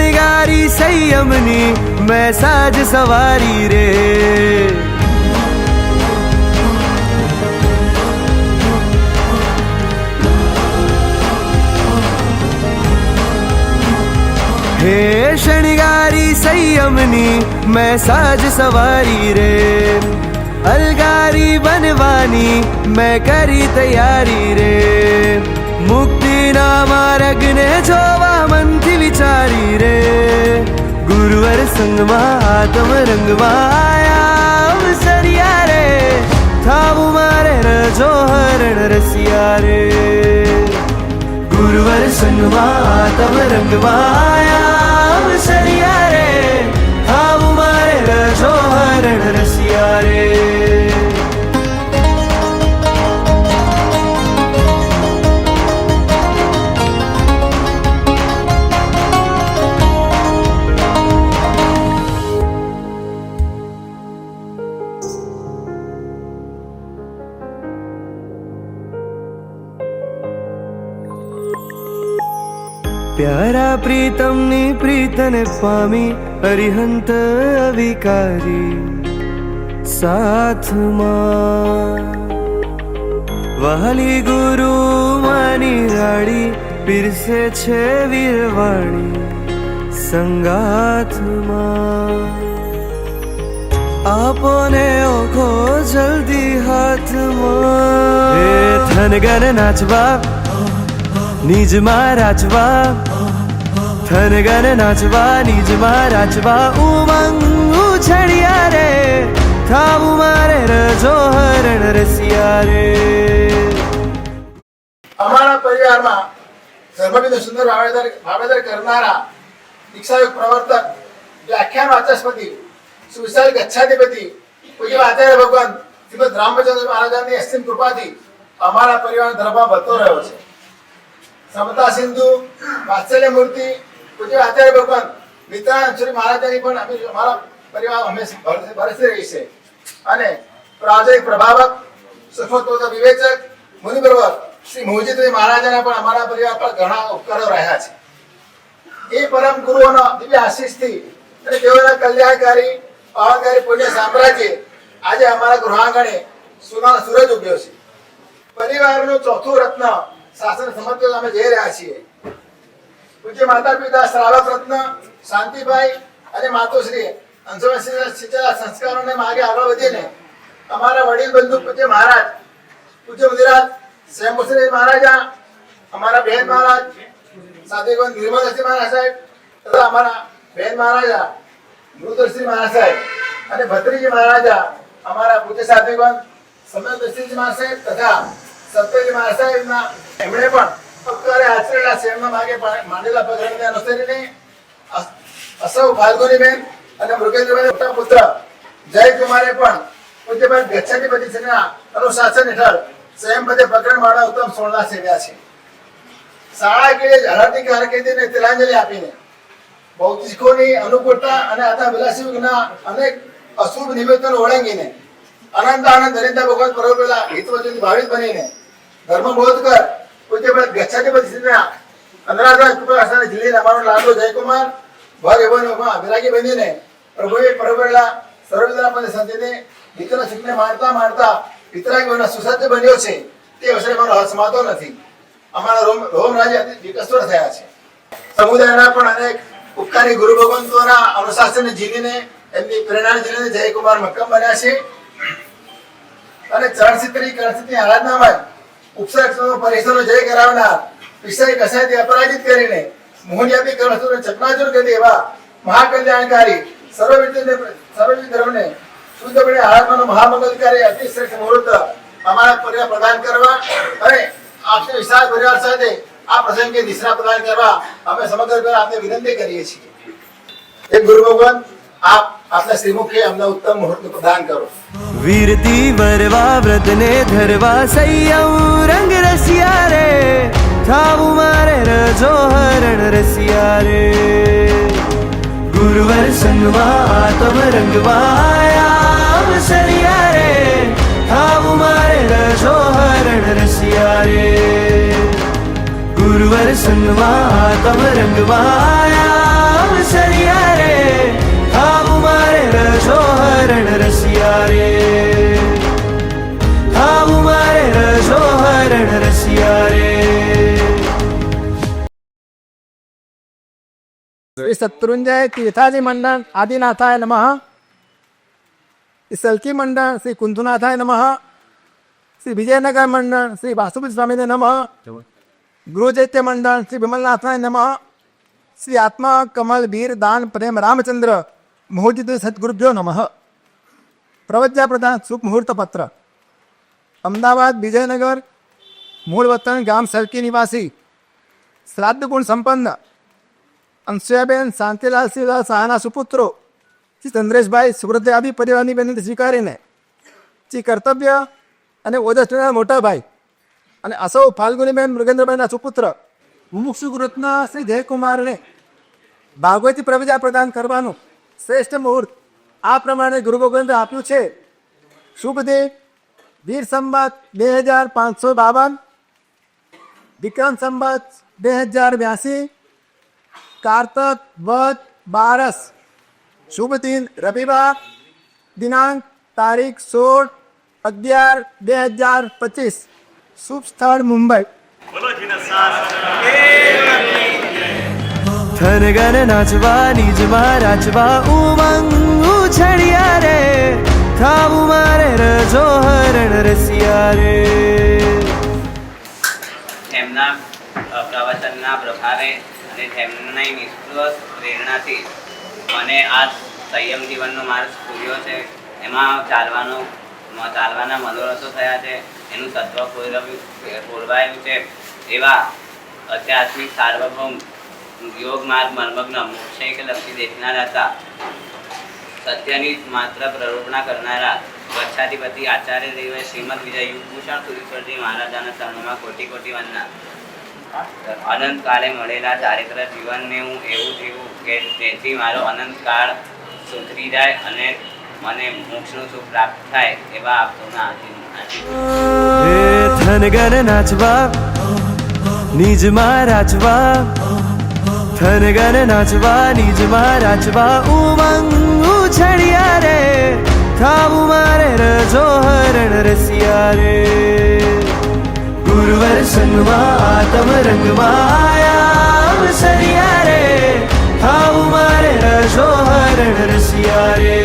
गारी सही अमनी मैं साज सवारी रे। हे शनिगारी सही अमनी मैं साज सवारी रे। अलगारी बनवानी, मैं करी तैयारी रे। मुक्त મુક્તિના માર્ગને જોવા મનથી વિચારી રે ગુરુવર સંગમાં આત્મ રંગમાં અવસરિયા રે થાવું મારે રજો હરણ રસિયા રે ગુરુવર સંગમાં તમ રંગવાયા સરિયા રે થાવું મારે રજો હરણ રસિયા રે પ્યારા પ્રીતમની પ્રીતને પામી હરિહંત અવિકારી સાથમાં. વહાલી ગુરુ માની રાડી પીરસે છે વીરવાણી સંગાથમાં. આપોને ઓખો જલ્દી હાથમાં. ધનગન નાચવા નિજમાં થન ગન નાચવા નિજમાં રાજવા ઉમંગ ઉછળ્યા રે થાવું મારે રજો હરણ રસિયા રે અમારા પરિવારમાં ધર્મવિદ સુંદર વાવેતર વાવેતર કરનારા દીક્ષાયુગ પ્રવર્તક વ્યાખ્યાન વાચસ્પતિ સુવિશાલ ગચ્છાધિપતિ પૂજ્ય આચાર્ય ભગવાન શ્રીમદ રામચંદ્ર મહારાજાની અસીમ કૃપાથી અમારા પરિવાર ધર્મમાં વધતો રહ્યો છે. સમતા સિંધુ, વાત્સલ્ય મૂર્તિ, પૂજ્ય આચાર્ય ભગવાન. મિત્રાનંદ શ્રી મહારાજાની પણ અમે અમારા પરિવાર હંમેશા ભરતી રહી છે. અને પ્રાજય પ્રભાવક સુખોત્તોદ વિવેચક, મુનિપ્રવર શ્રી મોહજીભાઈ મહારાજાના પણ અમારા પરિવાર પર ઘણા ઉપકારો રહ્યા છે. એ પરમ ગુરુઓના દિવ્ય આશીષથી અને તેઓના કલ્યાણકારી પાવનકારી પુણ્ય સામ્રાજ્ય આજે અમારા ગૃહાંગણે સોનાનો સૂરજ ઉગ્યો છે. પરિવારનું ચોથું રત્ન શાસન સમર્પિત અમે જઈ રહ્યા છીએ. પૂજ્ય માતા પિતા શ્રાવક રત્ન શાંતિભાઈ અને માતુશ્રી અંશુભાઈ સિંચેલા સંસ્કારોને માર્ગે આગળ વધીને અમારા વડીલ બંધુ પૂજ્ય મહારાજ, પૂજ્ય મુનિરાજ શ્યામભૂષણ મહારાજા, અમારા બહેન મહારાજ સાથે નિર્મલસિંહ મહારાજ સાહેબ તથા અમારા બહેન મહારાજા, મૃતશ્રી મહારાજ સાહેબ અને ભત્રીજી મહારાજા, અમારા પૂજ્ય સાધુગણ સમયદર્શીજી મહારાજ સાહેબ તથા સત્યજી મહારાજ સાહેબના એમણે પણ અત્યારે આચરેલા સેવના માગે માંડેલા પગરને અનુસરીને અસ- ફાલ્ગુનીબેન અને મૃગેન્દ્રભાઈ મોટા પુત્ર જયકુમારે પણ પૂજ્યભાઈ ગચ્છાની શ્રીના અનુશાસન હેઠળ સ્વયં પદે પકડ માળા ઉત્તમ સોળના સેવ્યા છે. શાળા કે હરાતી કારકિર્દીને તિલાંજલિ આપીને ભૌતિકોની અનુકૂળતા અને આતા વિલાસી યુગના અનેક અશુભ નિમિત્તોને ઓળંગીને અનંત આનંદ દરિદ્ર ભગવાન પરોપેલા હિતવચન ભાવિત બનીને ધર્મ બોધ કર અંધરાધા કૃપા જિલ્લી અમારો લાડો જયકુમાર ભર એવોમાં વિરાગી બનીને પ્રભુએ પરોપેલા સર્વદા પદ સંતીને હિતના સુખને માણતા માણતા વિતરાગ બનવા સુસજ્જ બન્યો છે. તે અવસરે મારો માતો નથી. અમારા રોમ રોમ રાજ્ય અતિ થયા છે. સમુદાયના પણ અનેક ઉપકારી ગુરુ ભગવંતોના અનુશાસન જીલીને એમની પ્રેરણા જીવીને જયકુમાર મક્કમ બન્યા છે. અને ચરણસિદ્ધની કરણસિદ્ધની આરાધનામાં ઉપસર્ગનો પરિસરો જય કરાવનાર. વિષય કસાયથી અપરાજિત કરીને મોહનયાપી કરણસુરને ચકનાચૂર કરી એવા મહાકલ્યાણકારી સર્વવિદ્યને સર્વવિધ ધર્મને શુદ્ધપણે આરાધનાનો મહામંગલકારી અતિ શ્રેષ્ઠ મુહૂર્ત અમારા પરિવાર પ્રદાન કરવા અને આપને વિશાળ પરિવાર સાથે આ પ્રસંગે નિશ્રા પ્રદાન કરવા અમે સમગ્ર પરિવાર આપને વિનંતી કરીએ છીએ. એ ગુરુ ભગવાન, આપ આપના શ્રીમુખે અમને ઉત્તમ મુહૂર્ત પ્રદાન કરો. વીરતી વરવા વ્રતને ધરવા સંયમ રંગ રસિયા રે થાવું મારે રજો હરણ રસિયા રે ગુરુવર સંગવા આતમ રંગવા રંગવાયા સરિયા રે થાવું મારે રજો હરણ રસિયા રે ગુરુ ગુરુવર સંગવા આતમ રંગવા આયા સરિયા રે થાવું મારે રજો हरण रसिया रे। हाऊ मारे रजो हरण रसिया रे। श्री शत्रुंजय तीर्थाजी मंडन आदिनाथाय नम। श्री सल्की मंडल श्री कुंथुनाथाय नम। श्री विजयनगर मंडन श्री वासुपति स्वामी ने नम। गुरुजैत्य मंडन श्री विमलनाथाय नम। श्री आत्मा कमल वीर दान प्रेम रामचंद्र मोहजित सदगुरुभ्यो नमः। પ્રવજ્યા પ્રધાન શુભ મુહૂર્ત પત્ર અમદાવાદ વિજયનગર મૂળ વતન ગામ સરકી નિવાસી. શ્રાદ્ધ ગુણ સંપન્ન. અંશુયાબેન શાંતિલાલ શિવલાલ શાહના સુપુત્રો. શ્રી ચંદ્રેશભાઈ સુબ્રતયાભી પરિવારની બેનને સ્વીકારીને. શ્રી કર્તવ્ય અને ઓજસ્વીના મોટાભાઈ. અને અસૌ ફાલ્ગુનીબેન મૃગેન્દ્રભાઈના સુપુત્ર. મુમુક્ષુ ગુરતના શ્રી જયકુમારને. ભાગવતી પ્રવજા પ્રદાન કરવાનું શ્રેષ્ઠ મુહૂર્ત. આ પ્રમાણે ગુરુ ભગવંતે આપ્યું છે. શુભ વીર સંવત બે હજાર પાંચસો બાવન. વિક્રમ સંવત બે હજાર બ્યાસી. કારતક વધ બારસ. શુભ દિન રવિવાર દિનાંક તારીખ સોળ અગિયાર બે હજાર પચીસ. શુભ સ્થળ મુંબઈ. થનગન નાચવા નીજમાં રાચવા ઉમંગ ઉછળ્યા રે. ખાવું મારે રજો હરણ રસિયા રે. તેમના પ્રવચનના પ્રભાવે અને તેમની નિષ્કૃત પ્રેરણાથી મને આ સંયમ જીવનનો માર્ગ પૂર્યો છે. એમાં ચાલવાનો ચાલવાના મનોરથો થયા છે. એનું તત્વ પૂરવાયું છે. એવા આધ્યાત્મિક સાર્વભૌમ યોગ માર્ગ મર્મગ્ન મોક્ષૈક લક્ષી દેખનારા હતા. સત્યની માત્ર પ્રરોપણા કરનારા વૃક્ષાધિપતિ આચાર્ય દેવે શ્રીમદ વિજય યુગભૂષણ સુરેશ્વરજી મહારાજાના ચરણમાં કોટી કોટી વંદના. અનંત કાળે મળેલા ચારિત્ર જીવનને હું એવું જીવું કે તેથી મારો અનંત કાળ સુધરી જાય અને મને મોક્ષનું સુખ પ્રાપ્ત થાય એવા આપતોના આશીર્વાદ. થનગન નાચવા, નીજમાં રાચવા થનગન નાચવા નીજમાં રાચવા ઉમંગ ઉછળ્યા રે થાવું મારે રજો હરણ રસિયા રે ગુરુવર સંગમાં આતમ રંગમાં આયા સરિયા રે થાવું મારે રજો હરણ રસિયા રે